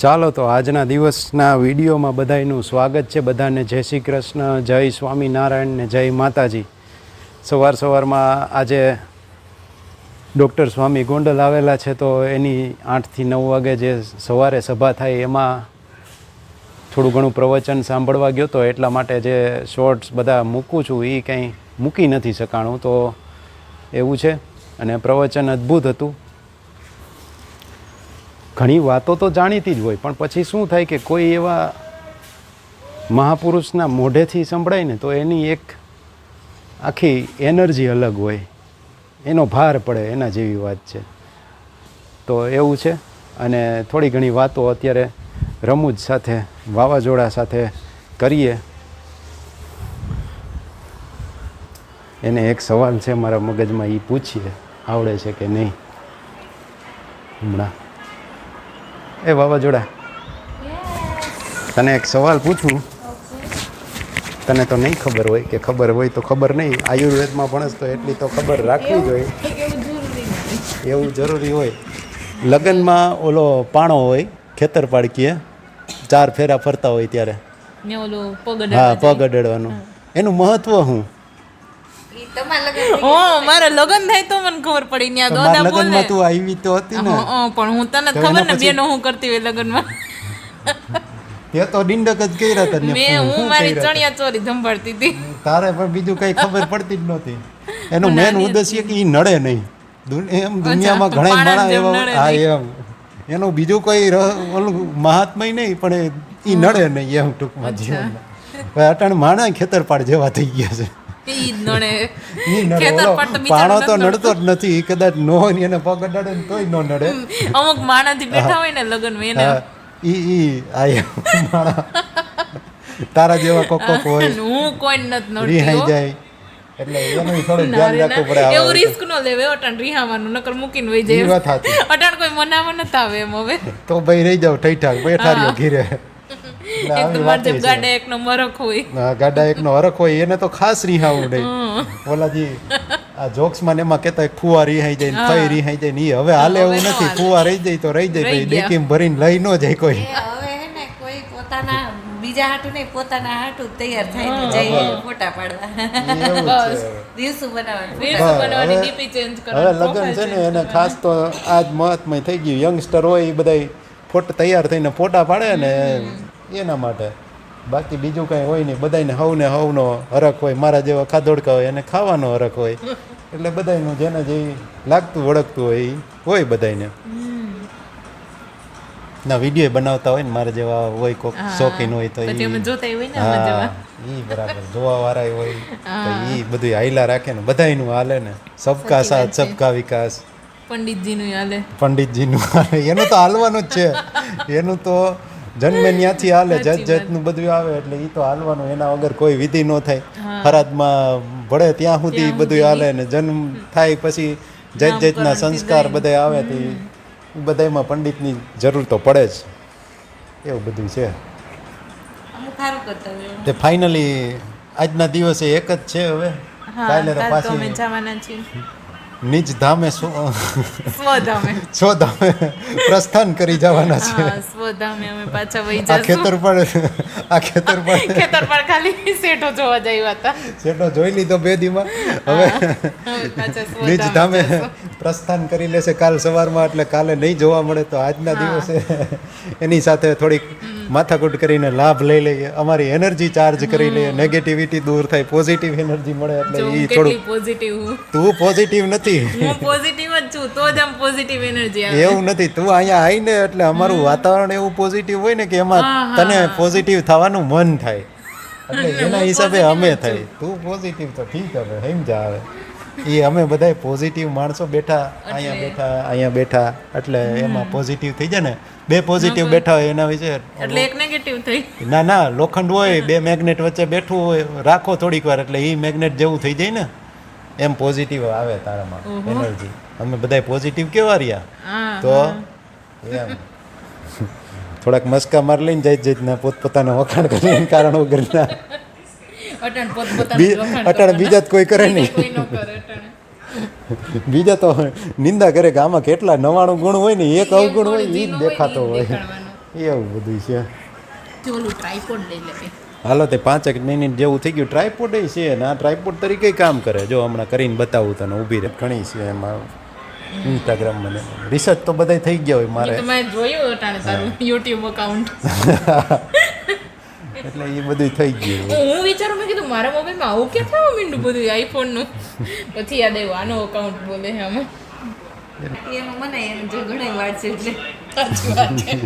ચાલો તો આજના દિવસના વિડીયોમાં બધાયનું સ્વાગત છે. બધાને જય શ્રી કૃષ્ણ, જય સ્વામિનારાયણ ને જય માતાજી. સવાર સવારમાં આજે ડૉક્ટર સ્વામી ગોંડલ આવેલા છે તો એની આઠથી નવ વાગે જે સવારે સભા થાય એમાં થોડું ઘણું પ્રવચન સાંભળવા ગયો તો એટલા માટે જે શોર્ટ્સ બધા મૂકું છું એ કંઈ મૂકી નથી શકાણું. તો એવું છે અને પ્રવચન અદ્ભુત હતું. ઘણી વાતો તો જાણીતી જ હોય, પણ પછી શું થાય કે કોઈ એવા મહાપુરુષના મોઢેથી સંભળાય ને તો એની એક આખી એનર્જી અલગ હોય, એનો ભાર પડે એના જેવી વાત છે. તો એવું છે, અને થોડી ઘણી વાતો અત્યારે રમૂજ સાથે, વાવાઝોડા સાથે કરીએ. એને એક સવાલ છે મારા મગજમાં એ પૂછીએ, આવડે છે કે નહીં? હમણાં. એ વાવાઝોડા. તને એક સવાલ પૂછું? તને તો નહીં ખબર હોય કે ખબર હોય તો ખબર નહીં. આયુર્વેદમાં ભણસ તો એટલી તો ખબર રાખવી જોઈએ. એવું જરૂરી હોય. લગ્નમાં ઓલો પાણો હોય ખેતર પાડકીએ ચાર ફેરા ફરતા હોય ત્યારે. હા પગ અડડવાનું. એનું મહત્વ શું? ઓ મારે લગન થાય તો મને ખબર પડી ત્યાં દોદા બોલે લગ્નમાં તું આવી તો હતી ને. હં, હં, પણ હું તને ખબર ને બેનો હું કરતી હોય લગનમાં. તે તો ડિંડક જ કર્યા તને મેં હું મારી ચણિયા ચોરી સંભાળતી હતી. તારે પણ બીજું કઈ ખબર પડતી જ નહોતી. એનું મેન ઉદ્દેશ્ય કે નડે નહીં. એમ દુનિયામાં ઘણા એવા હા એમ. એનું બીજું કોઈ ઓલું મહાત્મય નહીં પણ એ નડે નહીં એમ ટૂંકમાં જીવનમાં. અટાણ માણા ખેતરપાડ જેવા થઈ ગયા છે. ઈ જ નડે. ઈ નડે. ખેતર ઓલો પર તો બિચારો પાણો તો નડતો. જ નથી. કદાચ નો ને એને પગ અડાડે ને તોય ન નડે. અમુક માણસથી બેઠા હોય ને લગનમાં એને ઈ ઈ આ માણા. તારા જેવા કોક હોય. હું કોઈ નથી રિહાઈ જાય. એટલે એનું થોડું ધ્યાન રાખવું પડે એવું રિસ્ક ન લેવે અટાણ રિહાવાનું. નકર મૂકીને જાય. વાત કોઈ મનામાં નથી આવે એમ હવે. તો ભાઈ રહી જાવ ઠીઠાક બેઠા રહ્યો ઘીરે. ગાડા એકનો મરક હોય. હા, ગાડા એકનો હરખ હોય એને તો ખાસ રિહાવું નહીં ઓલાજી આ જોક્સમાં ને એમાં કેતા ફુવા રિહાઈ જાય ને રિહાઈ જાય ને હવે હાલે એવું નથી ફુવા રહી જાય તો રહી જાય ભાઈ ગયા. ભરીને લઈ ન જાય કોઈ. હવે હે ને કોઈ પોતાના બીજા હાટું નહીં પોતાના હાટું જ તૈયાર થઈને જઈએ ફોટા પાડવા. એવું જ છે રીલ્સ બનાવવાની ડીપી ચેન્જ હવે કરવાની લગ્ન છે ને એને ખાસ તો આજ મહત્મય થઈ ગયું. યંગસ્ટર હોય એ બધા ફોટો તૈયાર થઈને ફોટા પાડે ને એના માટે. બાકી બીજું કંઈ હોય નહીં. બધાને હવને હવનો હરખ હોય. મારા જેવા ખાધોડકા હોય એને ખાવાનો હરખ હોય. એટલે બધાયનું જેને જે લાગતું વળગતું હોય એ હોય બધાયને. ના વીડિયો બનાવતા હોય ને મારા જેવા હોય કોક શોખીન હોય તો હા એ બરાબર. જોવા વાળા હોય તો ઈ બધું હાઈલા રાખે ને. બધાયનું હાલે ને. સબકા સાથ સબકા વિકાસ. પંડિતજીનું હાલે. પંડિતજીનું હાલે. એનું તો હાલવાનું જ છે. એનું તો જન્મે ત્યાંથી હાલે જત જતનું બધું આવે એટલે એ તો હાલવાનું એના વગર કોઈ વિધિ ન થાય. ફરાદમાં ભળે ત્યાં સુધી બધું હાલે ને જન્મ થાય પછી જત જતના સંસ્કાર બધા આવે તે બધાયમાં પંડિતની જરૂર તો પડે જ. એવું બધું છે. તે ફાઇનલી આજના દિવસે એક જ છે હવે. કાલે તો પાછી નિજ ધામે સ્વધામે. છો પ્રસ્થાન કરી જવાના છે સ્વધામે અમે પાછા વહી આ જશું. ખેતર પર આ ખેતર પર ખેતર પર ખાલી સેઠો જોવા જાય હતા. છેટો જોઈ લીધો બે દીમાં. હવે હવે નિજ ધામે પ્રસ્થાન કરી લેશે કાલ સવારમાં એટલે કાલે નહીં જોવા મળે તો આજના દિવસે. એની સાથે થોડીક માથાકૂટ કરીને લાભ લઈ લઈએ અમારી એનર્જી ચાર્જ કરી લઈએ નેગેટિવિટી દૂર થાય પોઝિટિવ એનર્જી મળે એટલે એ થોડું પોઝિટિવ તું પોઝિટિવ નથી. હું પોઝિટિવ જ છું તો જ આમ પોઝિટિવ એનર્જી આવે. એવું નથી તું અહીંયા આવીને એટલે અમારું વાતાવરણ એવું પોઝિટિવ હોય ને કે એમાં તને પોઝિટિવ થવાનું મન થાય. એટલે એના હિસાબે અમે થાય. તું પોઝિટિવ તો ઠીક હવે સમજા આવે એ અમે બધા પોઝિટિવ માણસો બેઠા અહીંયા બેઠા અહીંયા બેઠા. એટલે એમાં પોઝિટિવ થઈ જાય ને બે પોઝિટિવ બેઠા હોય એના વિશે એટલે એક નેગેટિવ થઈ. ના ના લોખંડ હોય બે મેગ્નેટ વચ્ચે બેઠું હોય રાખો થોડીક વાર એટલે એ મેગ્નેટ જેવું થઈ જાય ને એમ પોઝિટિવ આવે તારામાં એનર્જી અમે બધા પોઝિટિવ કેવા રહ્યા? તો એમ. થોડાક મસ્કા માર લઈને જાય જઈતના પોતપોતાના વખાણ કરીને કારણ વગરના. અટણ પોતપોતાનું અટાણે બીજા કોઈ કરે નહીં. બીજા તો નિંદા કરે કે આમાં કેટલા નવાણું ગુણ હોય ને એક અવગુણ હોય એ જ દેખાતો હોય. એવું બધું છે. હાલો તે પાંચેક મિનિટ જેવું થઈ ગયું. ટ્રાયપોડ છે ને આ ટ્રાયપોડ તરીકે કામ કરે. જો હમણાં કરીને બતાવું તને ઊભી રહે. ઘણી છે એમાં. ઇન્સ્ટાગ્રામ મને રિસર્ચ તો બધાય થઈ ગયા હોય મારે. જોયું યુટ્યુબ અકાઉન્ટ એટલે એ બધું થઈ ગયું હું વિચારું મેં કીધું મારા મોબાઈલમાં આવું ક્યાં થવા માંડ્યું બધું આઈફોનનું પછી યાદ આવ્યું આનો અકાઉન્ટ બોલે છે આમાં. એમાં. મને એમ જો ઘણી વાત છે એટલે. સાચી વાત છે.